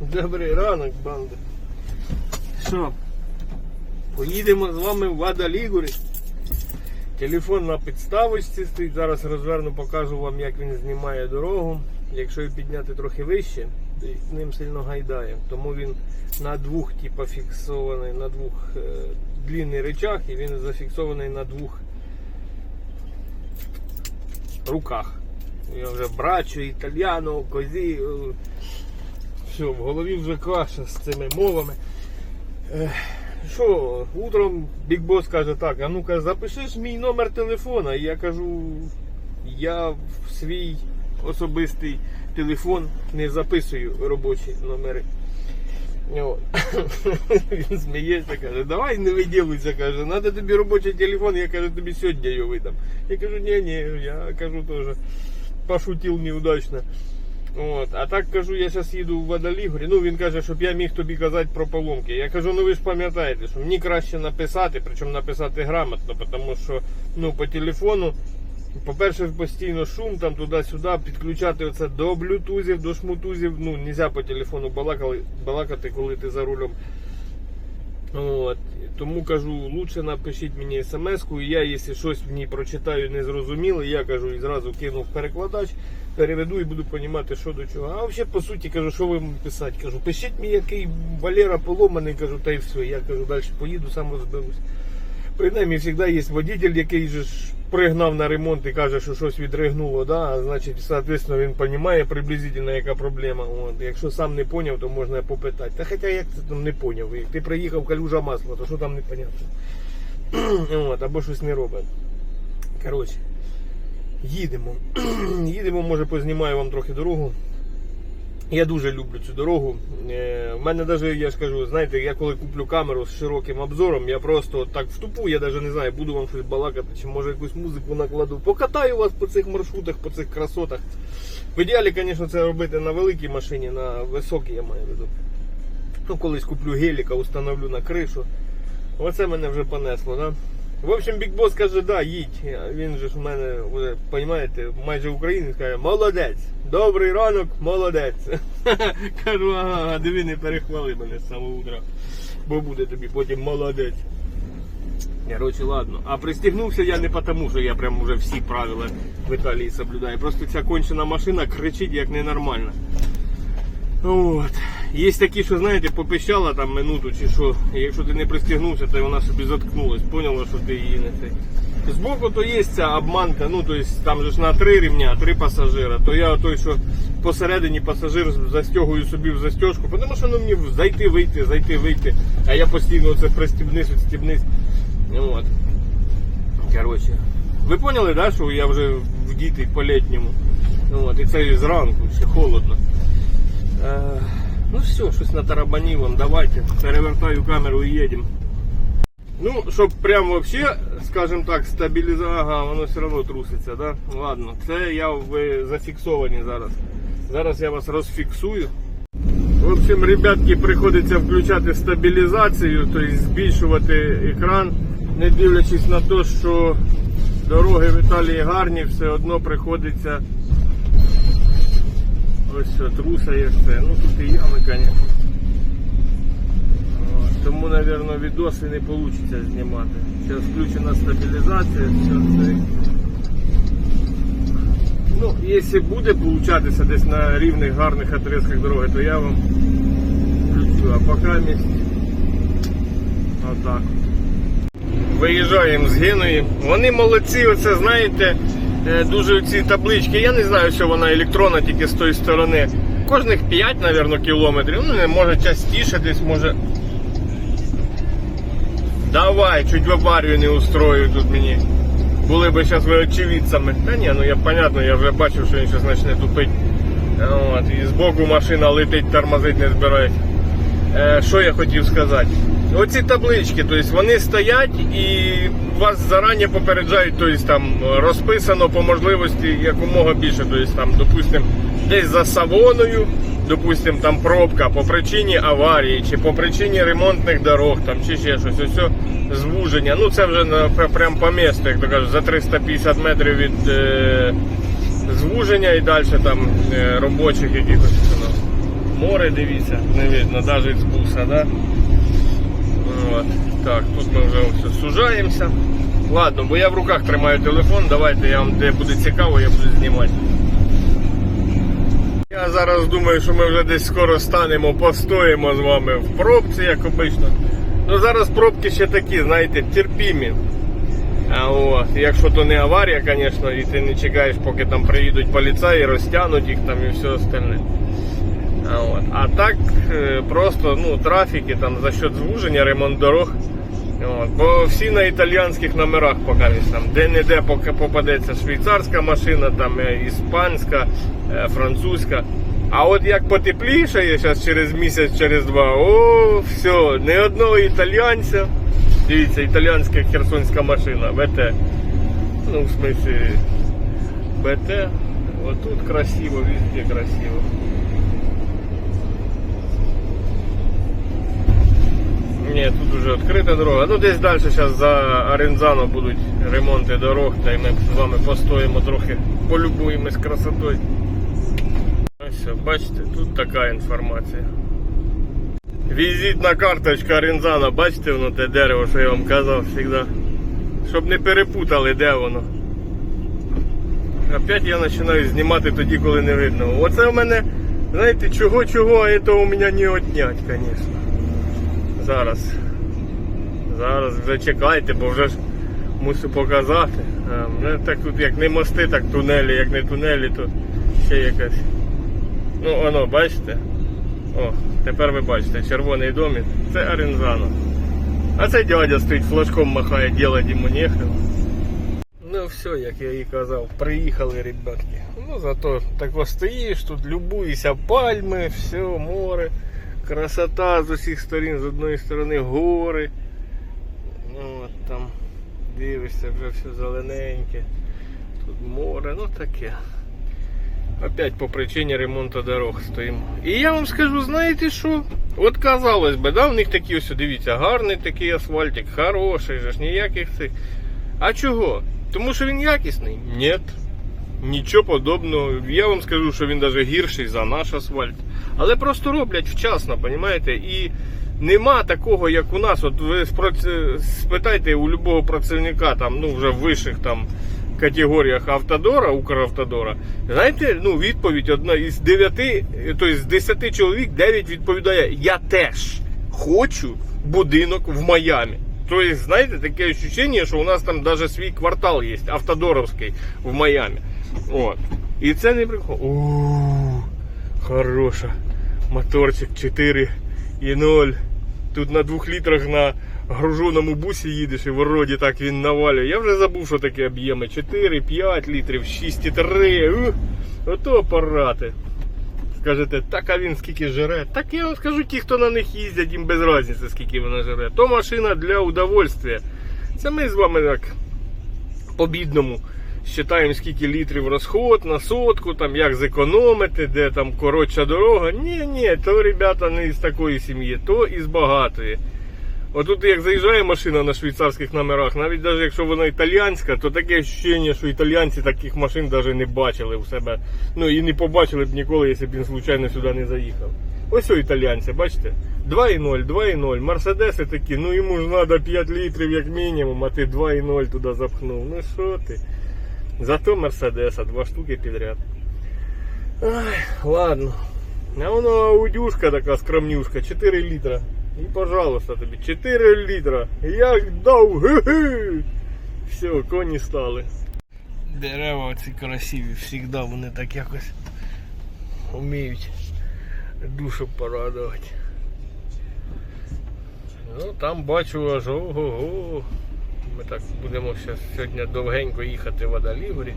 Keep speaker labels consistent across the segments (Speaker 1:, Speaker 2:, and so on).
Speaker 1: Добрий ранок, банда. Що? Поїдемо з вами в Вада Лігурі. Телефон на підставочці стоїть. Зараз розверну, покажу вам, як він знімає дорогу. Якщо його підняти трохи вище, ним сильно гайдає. Тому він на двох, типа, фіксований, на двох е, длинний речах і він зафіксований на двох руках. Я вже брачу, італьяно, козі. Все, в голові вже каша з цими мовами. Що, утром Бік Бос каже так, а ну-ка запиши мій номер телефона. І я кажу, я в свій особистий телефон не записую робочі номери. Він сміється, каже, давай не виділуйся, каже, треба тобі робочий телефон, я кажу, тобі сьогодні його видам. Я кажу, ні, ні, я кажу теж, пошутив неудачно. От. А так кажу, я зараз їду в Водолігорі. Ну він каже, щоб я міг тобі казати про поломки. Я кажу, ну ви ж пам'ятаєте, що мені краще написати, причому написати грамотно, тому що ну, по телефону, по-перше, постійно шум там туди-сюди, підключати оце до блютузів, до шмутузів. Ну, нельзя по телефону балакали, балакати, коли ти за рулем. От. Тому кажу, лучше напишіть мені смс-ку, і я, якщо щось в ній прочитаю незрозуміло, я кажу і зразу кину в перекладач, переведу і буду розуміти, що до чого. А взагалі, по суті, кажу, що ви писати? Кажу, пишіть мені, який Валера поломаний, кажу, та й все. Я кажу, далі поїду, сам розберусь. Принаймні, завжди є водитель, який же пригнав на ремонт і каже, що щось відригнуло, да? значить, соответственно, він розуміє приблизительно, яка проблема. От. Якщо сам не зрозумів, то можна попитати. Та хоча як ти там не зрозумів? Ти приїхав калюжа масла, то що там непонятно? От, або щось не робить. Коротше, їдемо. їдемо, може познімаю вам трохи дорогу. Я дуже люблю цю дорогу. Е, в мене навіть, я ж кажу, знаєте, я коли куплю камеру з широким обзором, я просто так вступу, я навіть не знаю, буду вам щось балакати, чи може якусь музику накладу. Покатаю вас по цих маршрутах, по цих красотах. В ідеалі, звісно, це робити на великій машині, на високій я маю в виду. Ну, колись куплю геліка, установлю на кришу. Оце мене вже понесло, да? В общем, Бік Бос каже, да, їдь. Він же ж у мене, ви розумієте, майже українець каже, молодець. Добрий ранок, молодець. Кажу, ага, диви, не перехвали мене з самого утра. Бо буде тобі потім молодець. Короче, ладно. А пристігнувся я не тому, що я прям уже всі правила в Італії соблюдаю. Просто ця кончена машина кричить як ненормальна. От. Є такі, що знаєте, попищала там минуту чи що. Якщо ти не пристігнувся, то вона собі заткнулась, поняла, що ти її не цей. Збоку то є ця обманка, ну то есть там же ж на три рівня, три пасажира, то я той, що посередині пасажир застягую собі в застежку, тому що ну, мені зайти, вийти, зайти, вийти, а я постійно оце пристібнись, відстібнись. От. Коротше. Ви поняли, да, що я вже вдітий по-літньому. От, і це зранку, ще холодно. Е, ну все, щось натарабанів вам, давайте. Перевертаю камеру і їдемо. Ну, щоб прям вообще, скажем так, стабілізувати, ага, воно все одно труситься, да? Ладно, це я ви зафіксовані зараз. Зараз я вас розфіксую. В общем, ребятки, приходиться включати стабілізацію, тобто збільшувати екран, не дивлячись на те, що дороги в Італії гарні, все одно приходиться ось що, трусає все. Ну тут і ями, звісно. Тому, мабуть, відоси не вийде знімати. Зараз включена стабілізація, це. Ну, якщо буде получатися десь на рівних гарних отрізках дороги, то я вам включу. А поки місць отак. Виїжджаємо з Геної. Вони молодці, оце знаєте, е, дуже ці таблички. Я не знаю, що вона електронна тільки з тої сторони. Кожних 5, мабуть, кілометрів. Ну, не може частіше десь, може. Давай, чуть в аварію не устрою тут мені. Були би зараз ви очевидцями. Та ні, ну я понятно, я вже бачив, що він зараз почне тупити. От, і збоку машина летить, тормозить не збирається. Е, що я хотів сказати? Оці таблички, тобто вони стоять і вас зарані попереджають, тобто там розписано по можливості якомога більше. Тобто там, допустим, десь за савоною, допустим, там пробка по причині аварії, чи по причині ремонтних дорог, там, чи ще щось, ось звуження. Ну це вже прям по місту, як то кажуть, за 350 метрів від е, звуження і далі там е, робочих якихось. ну. Море, дивіться, не видно, навіть з буса, да? Так, тут ми вже все сужаємося. Ладно, бо я в руках тримаю телефон, давайте я вам де буде цікаво, я буду знімати. Я зараз думаю, що ми вже десь скоро станемо, постоїмо з вами в пробці, як обично. Ну зараз пробки ще такі, знаєте, терпімі. А от, якщо то не аварія, звісно, і ти не чекаєш, поки там приїдуть поліцаї, розтягнуть їх там і все остальне. А, а так е, просто ну, трафіки там за счет звуження, ремонт дорог. От. Бо всі на італійських номерах поки там. Де-не-де попадеться швейцарська машина, там е, іспанська, е, французька. А от як потеплішає зараз через місяць, через два, о, все, не одного італійця. Дивіться, італійська херсонська машина, БТ. Ну, в смысле, БТ. Отут красиво, везде красиво. Ні, тут вже відкрита дорога. Ну десь далі зараз за Арензано будуть ремонти дорог, та й ми з вами постоїмо трохи, полюбуємось красотою. Ось, бачите, тут така інформація. Візитна карточка Арензано, бачите воно те дерево, що я вам казав завжди. Щоб не перепутали, де воно. Опять я починаю знімати тоді, коли не видно. Оце в мене, знаєте, чого-чого, а це у мене не отнять, звісно. Зараз. Зараз вже бо вже ж мушу показати. А, мене так тут як не мости, так тунелі, як не тунелі, то ще якась. Ну воно, бачите? О, тепер ви бачите, червоний домик. Це Арензано. А це дядя стоїть флажком махає, ділать йому нехрен. Ну все, як я і казав, приїхали, ребятки. Ну зато так стоїш, тут любуєшся пальми, все, море, красота з усіх сторін, з одної сторони гори. Ну от там дивишся, вже все зелененьке. Тут море, ну таке. Опять по причині ремонту дорог стоїмо. І я вам скажу, знаєте що? От казалось би, да, в них такі ось, дивіться, гарний такий асфальтик, хороший же ж, ніяких цих. А чого? Тому що він якісний? Ні. Нічого подобного. Я вам скажу, що він навіть гірший за наш асфальт. Але просто роблять вчасно, розумієте? І нема такого, як у нас. От ви спитайте у любого працівника, там, ну вже в вищих там категоріях Автодора, Укравтодора, знаєте, ну відповідь одна із дев'яти, тобто з десяти чоловік, дев'ять відповідає: Я теж хочу будинок в Майамі. Тобто, знаєте, таке відчуття, що у нас там навіть свій квартал є, автодоровський в Майамі. От. І це не прикол. Ууу, хороша. Моторчик 4 і 0. Тут на 2 літрах на груженому бусі їдеш і вроді так він навалює. Я вже забув, що таке об'єми. 4, 5 літрів, 6,3. Ух, ото апарати. Скажете, так а він скільки жере. Так я вам скажу, ті, хто на них їздять, їм без різниці, скільки вона жере. То машина для удовольствия. Це ми з вами так по-бідному считаємо, скільки літрів розход на сотку, там як зекономити, де там коротша дорога. Ні, ні, то ребята не з такої сім'ї, то із багатої. Отут як заїжджає машина на швейцарських номерах, навіть навіть якщо вона італійська, то таке відчуття, що італійці таких машин навіть не бачили у себе. Ну і не побачили б ніколи, якщо б він случайно сюди не заїхав. Ось о італійці, бачите? 2,0, 2,0. Мерседеси такі, ну йому ж треба 5 літрів як мінімум, а ти 2,0 туди запхнув. Ну що ти? Зато Мерседеса, два штуки підряд. Ай, ладно. А воно аудюшка така скромнюшка, 4 літра. І пожалуйста тобі, 4 літра. Як дав, ге-ге. Все, коні стали. Дерева ці красиві, завжди вони так якось вміють душу порадувати. Ну там бачу аж ого-го. Ми так будемо сьогодні довгенько їхати в Адалігорі.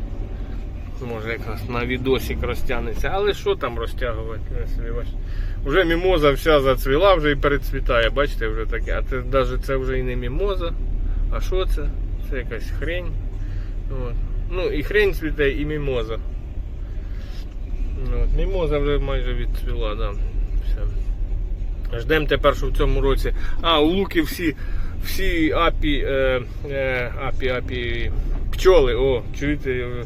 Speaker 1: Може якраз на відосик розтягнеться. Але що там розтягувати? Вже мімоза вся зацвіла, вже і перецвітає, бачите, вже таке. А це навіть це вже і не мімоза. А що це? Це якась хрень. От. Ну і хрень цвіте, і мімоза. От. Мімоза вже майже відцвіла, да. Все. Ждемо тепер, що в цьому році. А, у луки всі, всі апі, е, е, апі, апі, пчоли, о, чуєте, е,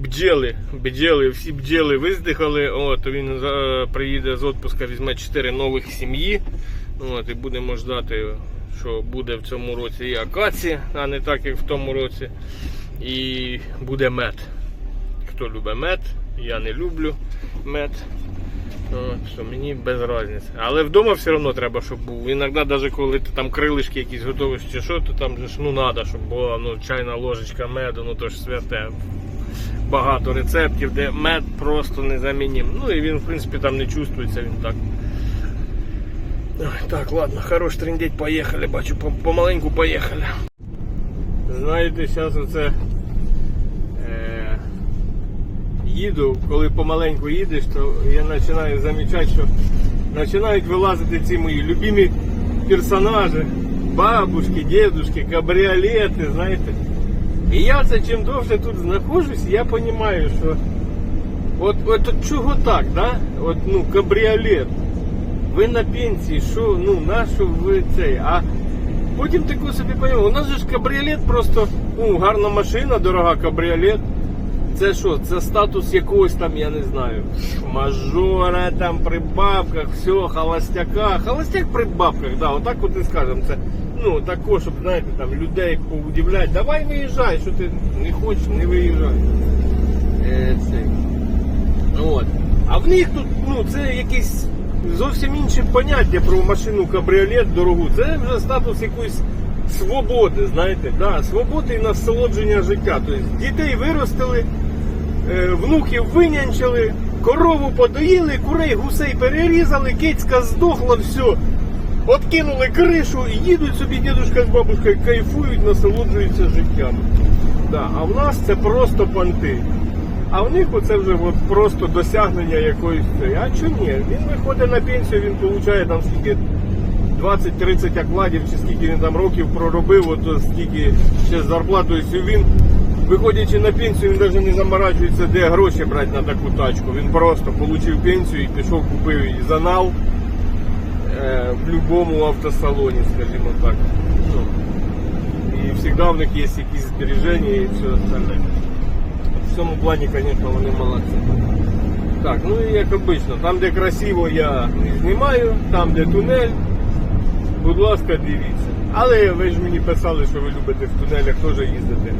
Speaker 1: бджели, бджели, всі бджели виздихали. От він е, приїде з відпуска, візьме 4 нових сім'ї. От, і будемо ждати, що буде в цьому році і акація, а не так, як в тому році. І буде мед. Хто любить мед, я не люблю мед. От, що мені без різниці. Але вдома все одно треба, щоб був. Іноді, навіть коли ти там крилишки якісь готуєш чи що, то там ж ну треба, щоб була ну, чайна ложечка меду, ну то ж святе. Багато рецептів, де мед просто незамінним. Ну і він, в принципі, там не чувствується, він так. Ой, Так, ладно, хорош трендеть, поїхали, бачу, помаленьку поїхали. Знаєте, зараз оце. Їду, коли помаленьку їдеш, то я починаю замічати, що починають вилазити ці мої любимі персонажі, бабушки, дедушки, кабріолети, знаєте. І я це чим довше тут знаходжусь, я розумію, що от, от, от чого так, да? От, ну, кабріолет. Ви на пенсії, що, ну, на що ви цей? А потім таку собі поняв, у нас же ж кабріолет просто, ну, гарна машина, дорога кабріолет. Це що? Це статус якогось там, я не знаю, мажора там при бабках, все, холостяка. Холостяк при бабках, да, отак от і скажемо. Це ну також, щоб знаєте, там людей поудивляти. Давай виїжджай, що ти не хочеш, не виїжджай. Е, цей. От. А в них тут, ну, це якісь зовсім інші поняття про машину кабріолет дорогу. Це вже статус якоїсь свободи, знаєте, да, свободи і насолодження життя. Тобто дітей виростили, е, внуків винянчили, корову подоїли, курей, гусей перерізали, кицька здохла, все. Откинули кришу і їдуть собі дідушка з бабушкою, кайфують, насолоджуються життям. Да, а в нас це просто понти. А в них оце вже от просто досягнення якоїсь. А чому ні? Він виходить на пенсію, він отримує там скільки 20-30 окладів, чи скільки він там років проробив, от скільки ще зарплату. Тобто він, виходячи на пенсію, він навіть не заморачується, де гроші брати на таку тачку. Він просто отримав пенсію і пішов, купив її занал е, в будь-якому автосалоні, скажімо так. Ну, і завжди в них є якісь збереження і все остальне. В цьому плані, звісно, вони молодці. Так, ну і як обично, там, де красиво, я знімаю, там, де тунель, будь ласка, дивіться. Але ви ж мені писали, що ви любите в тунелях теж їздити.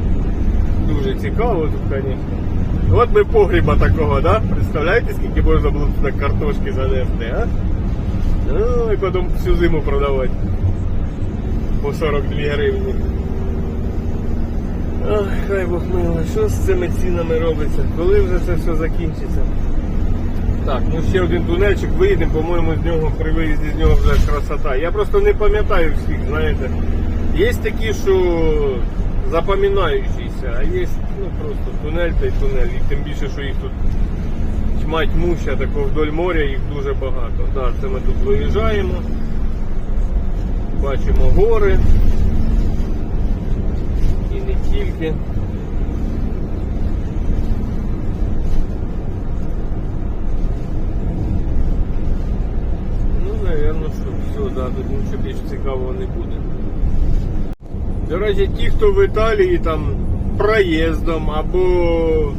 Speaker 1: Дуже цікаво тут, звісно. От ми погріба такого, да? Представляєте, скільки можна було туди картошки занести, а? Ну, і потім всю зиму продавати. По 42 гривні. Ах, хай Бог милий, що з цими цінами робиться? Коли вже це все закінчиться? Так, ну ще один тунельчик виїдемо, по-моєму, з нього при виїзді з нього вже красота. Я просто не пам'ятаю всіх, знаєте. Є такі, що запам'ятаючіся, а є ну, просто тунель та й тунель. І тим більше, що їх тут тьма тьмуща, тако вдоль моря їх дуже багато. Да, це ми тут виїжджаємо. Бачимо гори. І не тільки. Ну, все, да, нічого більш цікавого не буде. До речі, ті, хто в Італії там проїздом або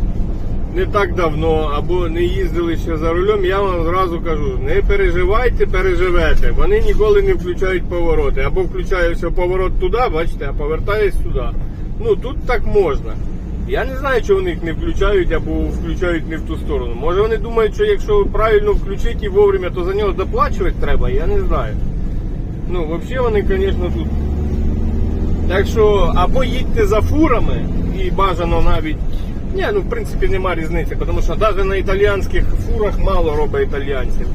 Speaker 1: не так давно, або не їздили ще за рулем, я вам зразу кажу, не переживайте, переживете. Вони ніколи не включають повороти. Або включається поворот туди, бачите, а повертаєш сюди. Ну тут так можна. Я не знаю, чого вони їх не включають або включають не в ту сторону. Може вони думають, що якщо правильно включити і вовремя, то за нього доплачувати треба, я не знаю. Ну, взагалі вони, звісно, тут. Так що або їдьте за фурами і бажано навіть. Ні, ну в принципі нема різниці, тому що навіть на італійських фурах мало робить італійців.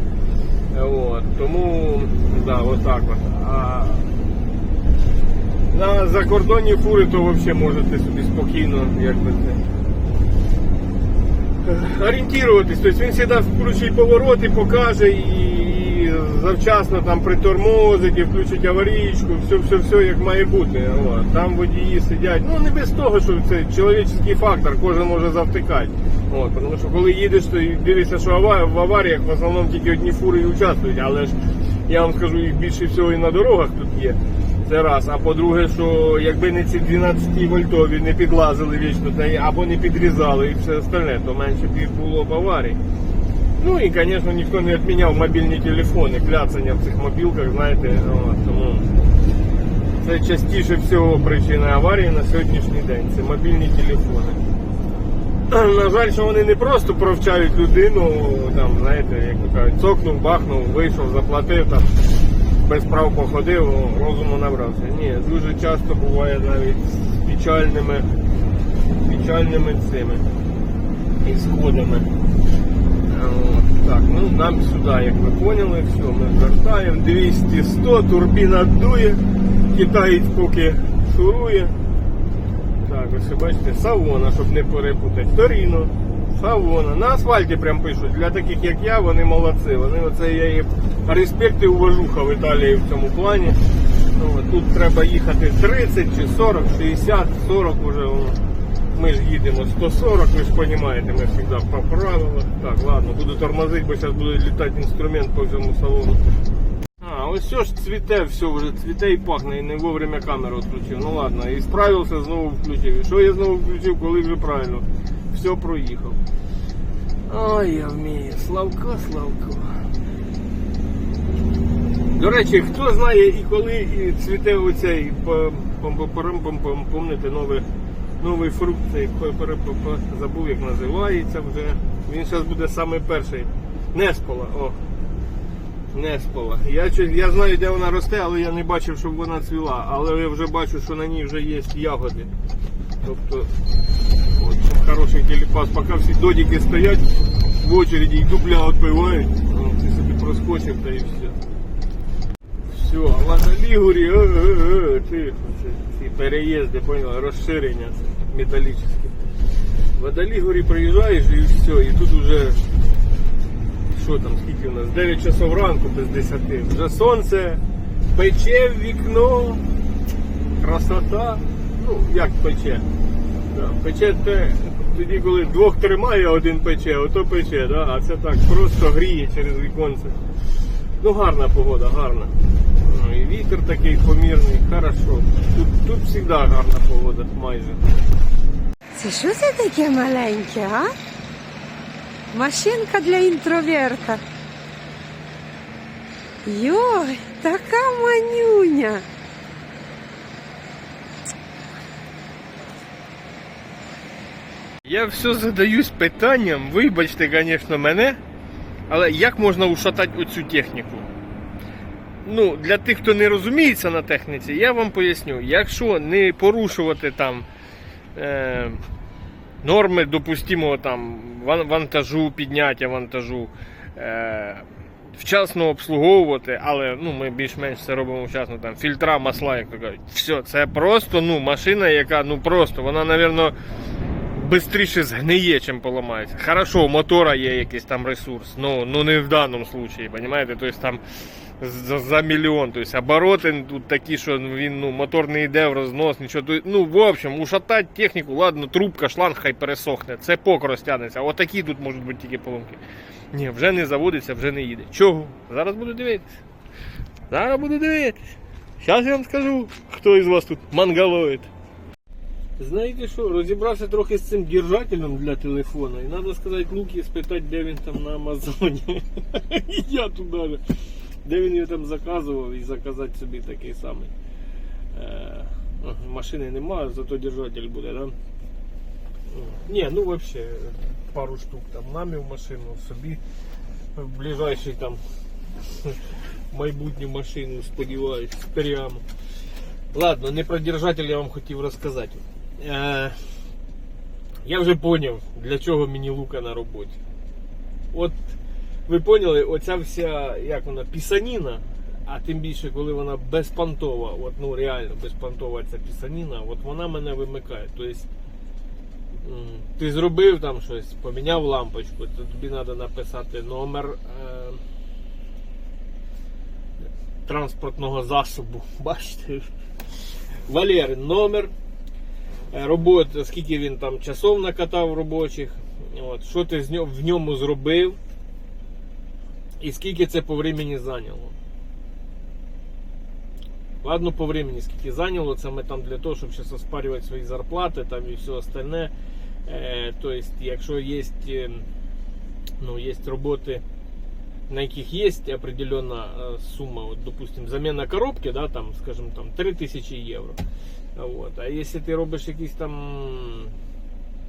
Speaker 1: От, тому, да, отак от. А на закордонні фури, то взагалі можете собі спокійно якби це. е, Орієнтуватись, тобто він завжди включить повороти, покаже і завчасно там притормозить і включить аварійку, все, все, все як має бути. Там водії сидять. Ну не без того, що це чоловічний фактор, кожен може завтикати. От, тому що коли їдеш, то дивишся, що в аваріях в основному тільки одні фури і участвують, але ж я вам скажу, їх більше всього і на дорогах тут є. Це раз. А по-друге, що якби не ці 12 вольтові не підлазили вічно, та або не підрізали і все остальне, то менше б було б аварій. Ну і, звісно, ніхто не відміняв мобільні телефони, кляцання в цих мобілках, знаєте, от, тому це частіше всього причина аварії на сьогоднішній день. Це мобільні телефони. На жаль, що вони не просто провчають людину, там, знаєте, як то кажуть, цокнув, бахнув, вийшов, заплатив там, без прав походив, розуму набрався. Ні, дуже часто буває навіть з печальними, печальними цими ісходами. Так, ну нам сюди, як ви поняли, все, ми звертаємо 200-100, турбіна дує, китаєць поки шурує. Так, ось бачите, савона, щоб не перепутати. Торіно, савона. На асфальті прям пишуть. Для таких як я, вони молодці. Вони оце я їм респект і уважуха в Італії в цьому плані. Ну, тут треба їхати 30 чи 40, 60, 40 вже. воно. Ми ж їдемо 140, ви ж розумієте, ми завжди по правилах. Так, ладно, буду тормозити, бо зараз буде літати інструмент по всьому салону. А, ось все ж цвіте, все вже цвіте і пахне, і не вовремя камеру відключив. Ну ладно, і справився, знову включив. І що я знову включив, коли вже правильно? Все проїхав. Ой, я вмію. Славко, Славко. До речі, хто знає і коли цвіте оцей пом-пом-пом-пом-пом, помните новий, новий фрукт, забув як називається вже. Він зараз буде самий перший. Неспола, о. Неспола. Я, я знаю, де вона росте, але я не бачив, щоб вона цвіла. Але я вже бачу, що на ній вже є ягоди. Тобто, от, хороший телепас, поки всі додіки стоять в очереді і дубля відпивають, ну, ти собі проскочив та і все. Все, Ладолігурі, е, е, е, тихо, це ці переїзди, поняла, розширення металічне. В Водолігорі приїжджаєш і все, і тут уже що там, скільки у нас? 9 часов ранку без 10. Вже сонце пече в вікно. Красота. Ну, як пече? Пече те, тоді, коли двох тримає, один пече, ото пече, да? а це так просто гріє через віконце. Ну, гарна погода, гарна. Ну, і вітер такий помірний, хорошо. Тут, тут завжди гарна погода, майже.
Speaker 2: Це що це таке маленьке, а? Машинка для інтроверта. Йой, така манюня.
Speaker 1: Я все задаюсь питанням, вибачте, звісно, мене, але як можна ушатати оцю техніку? Ну, для тих, хто не розуміється на техніці, я вам поясню, якщо не порушувати там е, норми допустимого там вантажу, підняття вантажу, е, вчасно обслуговувати, але ну, ми більш-менш це робимо вчасно, там фільтра, масла, як то кажуть. Все, це просто ну, машина, яка ну просто, вона, напевно, быстріше згниє, чим поламається. Хорошо, у мотора є якийсь там ресурс, ну, ну не в даному случаї, понимаете? Тобто там за, за мільйон. Тобто обороти тут такі, що він ну, мотор не йде в рознос, нічого. То- Ну, в общем, ушатати техніку, ладно, трубка, шланг хай пересохне. Це пок розтягнеться. Отакі тут можуть бути тільки поломки. Ні, вже не заводиться, вже не їде. Чого? Зараз буду дивитися. Зараз буду дивитися. Зараз я вам скажу, хто із вас тут мангалоїд. Знаєте що, розібрався трохи з цим держателем для телефона. І треба сказати Лукі спитати, де він там на Амазоні. І я туди же. Де він його там заказував і заказати собі такий самий. Е, ага, машини немає, зато держатель буде, да? Ні, ну взагалі пару штук там мамі в машину, собі в ближайший там майбутню машину, сподіваюсь, прямо. Ладно, не про держатель я вам хотів розказати. Е, я вже зрозумів, для чого мені лука на роботі. От ви поняли, оця вся, як вона, пісаніна, а тим більше, коли вона безпонтова, от, ну реально безпонтова ця пісаніна, от вона мене вимикає. Тобто, ти зробив там щось, поміняв лампочку, то тобі треба написати номер е, транспортного засобу. Бачите? Валери, номер. Е, Робота, скільки він там часов накатав робочих, от, що ти в ньому зробив, і скільки це по времени зайняло. Ладно, по времени скільки зайняло, це ми там для того, щоб зараз оспарювати свої зарплати там і все остальне. Е, тобто, якщо є, е, ну, роботи, на яких є определенна е, сума, от, допустим, заміна коробки, да, там, скажімо, там 3000 євро. От. А якщо ти робиш якісь там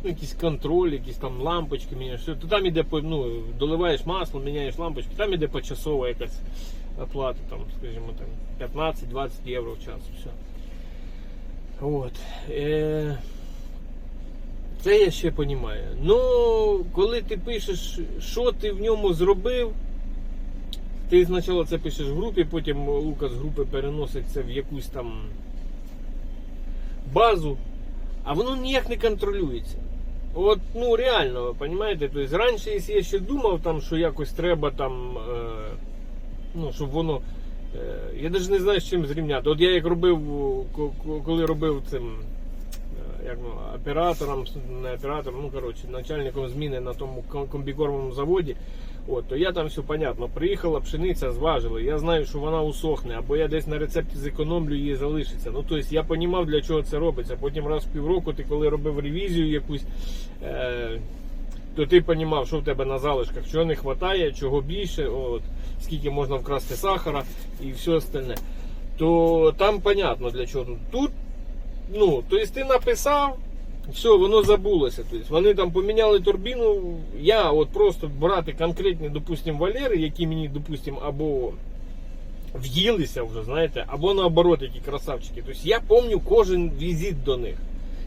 Speaker 1: ну, якийсь контроль, якісь там лампочки міняєш, то там іде по, ну, доливаєш масло, міняєш лампочки, там іде почасова якась оплата, там, скажімо, там 15-20 євро в час. Все. От. Е, це я ще розумію. Ну, коли ти пишеш, що ти в ньому зробив, ти спочатку це пишеш в групі, потім Лука з групи переносить це в якусь там базу, а воно ніяк не контролюється. От, ну реально, ви розумієте? Тобто, раніше, якщо я ще думав, там, що якось треба там, е, ну, щоб воно. Е, я навіть не знаю, з чим зрівняти. От я як робив, ко- ко- коли робив цим е, як, ну, оператором, не оператором, ну коротше, начальником зміни на тому ком- комбікормовому заводі. От, то я там все понятно. Приїхала пшениця, зважили. Я знаю, що вона усохне, або я десь на рецепті зекономлю її залишиться. Ну тобто я розумів, для чого це робиться. Потім раз в півроку ти коли робив ревізію якусь. Е- то ти розумів, що в тебе на залишках, чого не вистачає, чого більше, от, скільки можна вкрасти сахара і все остальне. То там понятно для чого. Тут, ну, тобто ти написав, все, воно забулося. Тобто вони там поміняли турбіну. Я от просто брати конкретні, допустим, валери, які мені, допустим, або в'їлися вже, знаєте, або наоборот, які красавчики. Тобто я пам'ятаю кожен візит до них.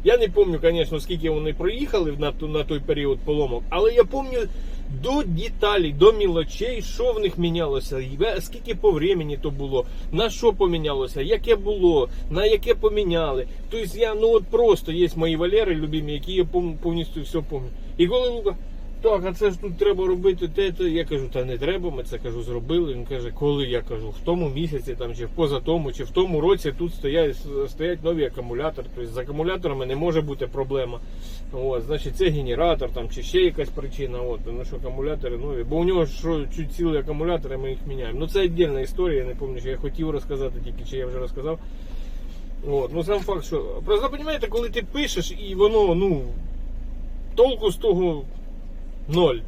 Speaker 1: Я не пам'ятаю, звісно, скільки вони проїхали на, той період поломок, але я пам'ятаю до деталей, до мілочей, що в них мінялося, скільки по времени то було, на що помінялося, яке було, на яке поміняли. Тобто я, ну от просто є мої валери любимі, які я повністю все пам'ятаю. І коли Лука, так, а це ж тут треба робити те, те. Я кажу, та не треба, ми це кажу, зробили. Він каже, коли я кажу, в тому місяці, там, чи в позатому, чи в тому році тут стоять, стоять нові акумулятори. Тобто з акумуляторами не може бути проблема. От, значить, це генератор там, чи ще якась причина. От, тому що акумулятори нові. Бо у нього що цілі акумулятори, ми їх міняємо. Ну це віддільна історія, я не пам'ятаю, що я хотів розказати, тільки чи я вже розказав. От, ну сам факт, що. Просто розумієте, коли ти пишеш і воно, ну, толку з того ноль.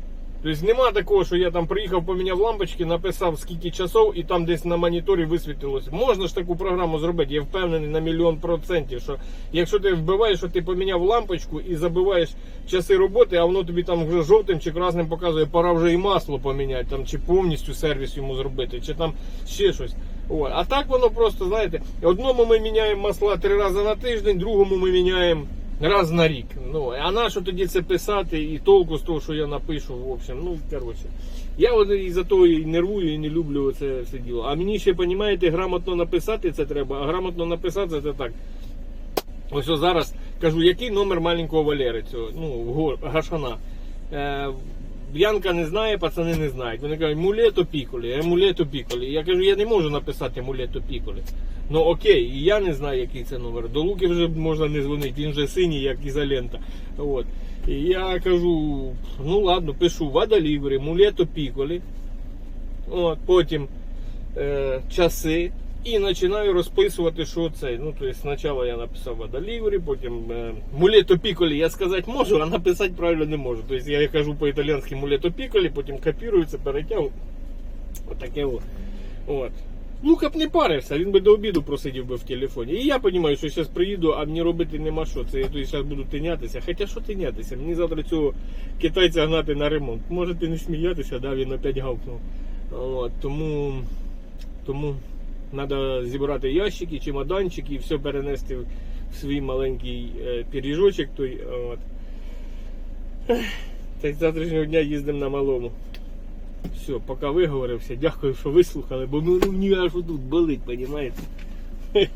Speaker 1: Тобто нема такого, що я там приїхав, поміняв лампочки, написав скільки часов і там десь на моніторі висвітилося. Можна ж таку програму зробити, я впевнений на мільйон процентів, що якщо ти вбиваєш, що ти поміняв лампочку і забиваєш часи роботи, а воно тобі там вже жовтим чи красним показує, пора вже і масло поміняти, там, чи повністю сервіс йому зробити, чи там ще щось. О, а так воно просто, знаєте, одному ми міняємо масла три рази на тиждень, другому ми міняємо раз на рік. Ну, а на що тоді це писати і толку з того, що я напишу, в общем, ну, коротше. Я от і за то і нервую, і не люблю це все діло. А мені ще, розумієте, грамотно написати це треба, а грамотно написати це так. Ось зараз кажу, який номер маленького Валери цього, ну, гор- Гашана. Е, Янка не знає, пацани не знають. Вони кажуть, мулето піколі, мулето піколі. Я кажу, я не можу написати мулето піколі. Ну окей, і я не знаю, який це номер. До Луки вже можна не дзвонити, він вже синій, як ізолента. От. І я кажу, ну ладно, пишу Вадаліври, мулето піколі. От, потім е, часи. І починаю розписувати, що це. Ну, тобто, спочатку я написав Вадаліврі, потім е, мулето піколі я сказати можу, а написати правильно не можу. Тобто я кажу по-італійськи мулето піколі, потім копірую це, перетягую. Отаке от. От. Лука б не парився, він би до обіду просидів би в телефоні. І я розумію, що зараз приїду, а мені робити нема що. Це я тут зараз буду тинятися. Хоча що тинятися? Мені завтра цього китайця гнати на ремонт. Можете не сміятися, да, він опять гавкнув. От, тому, тому треба зібрати ящики, чемоданчик і все перенести в свій маленький е, пиріжочок. Той, от. Та з завтрашнього дня їздимо на малому. Все, поки виговорився, дякую, що вислухали, бо ну, мені аж тут болить, розумієте?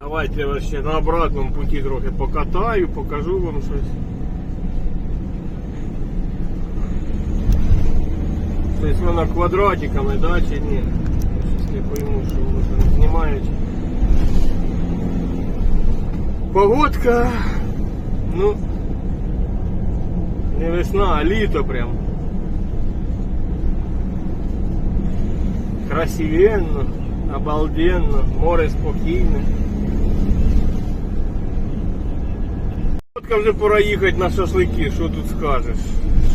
Speaker 1: Давайте я вас ще на обратному путі трохи покатаю, покажу вам щось. Тобто вона квадратиками, да, чи ні? Не пойму, що не знімає. чи- Погодка, ну, не весна, а літо прям. Красивенно. Обалденно, море спокійне. Отка вже пора їхати на шашлики, що тут скажеш?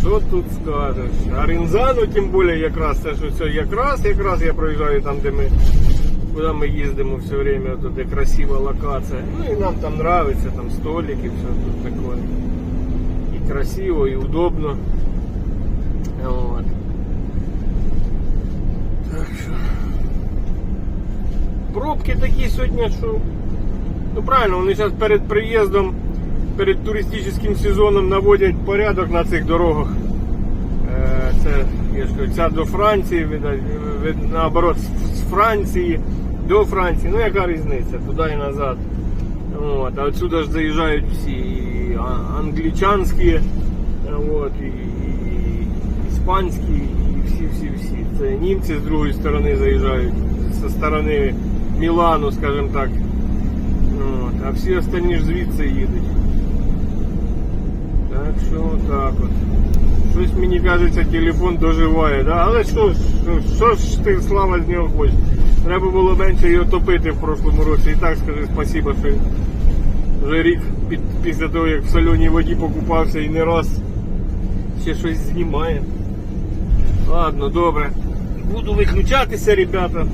Speaker 1: Що тут скажеш? А Ринзану, тим більше, якраз це що це якраз, якраз я проїжджаю там, де ми куди ми їздимо все время, де красива локація. Ну і нам там нравится, там столики, все тут такое. І красиво, і удобно. Вот. Так що. Пробки такі сьогодні, що. Ну правильно, вони зараз перед приїздом, перед туристичним сезоном наводять порядок на цих дорогах. Е, Це я ж кажу, ця до Франції, наоборот, з- Франції до Франції. Ну яка різниця, туди і назад. От, а отсюда ж заїжджають всі і англічанські, от, і, і іспанські, і всі-всі-всі. Це німці з другої сторони заїжджають, зі сторони Мілану, скажімо так. От, а всі остальні ж звідси їдуть. Що так от. Щось мені кажеться, телефон доживає, да? але що ж, що, ж ти слава з нього хочеш? Треба було менше його топити в прошлому році. І так скажи спасибо, що вже рік під, після того, як в соленій воді покупався і не раз ще щось знімає. Ладно, добре. Буду виключатися, ребята.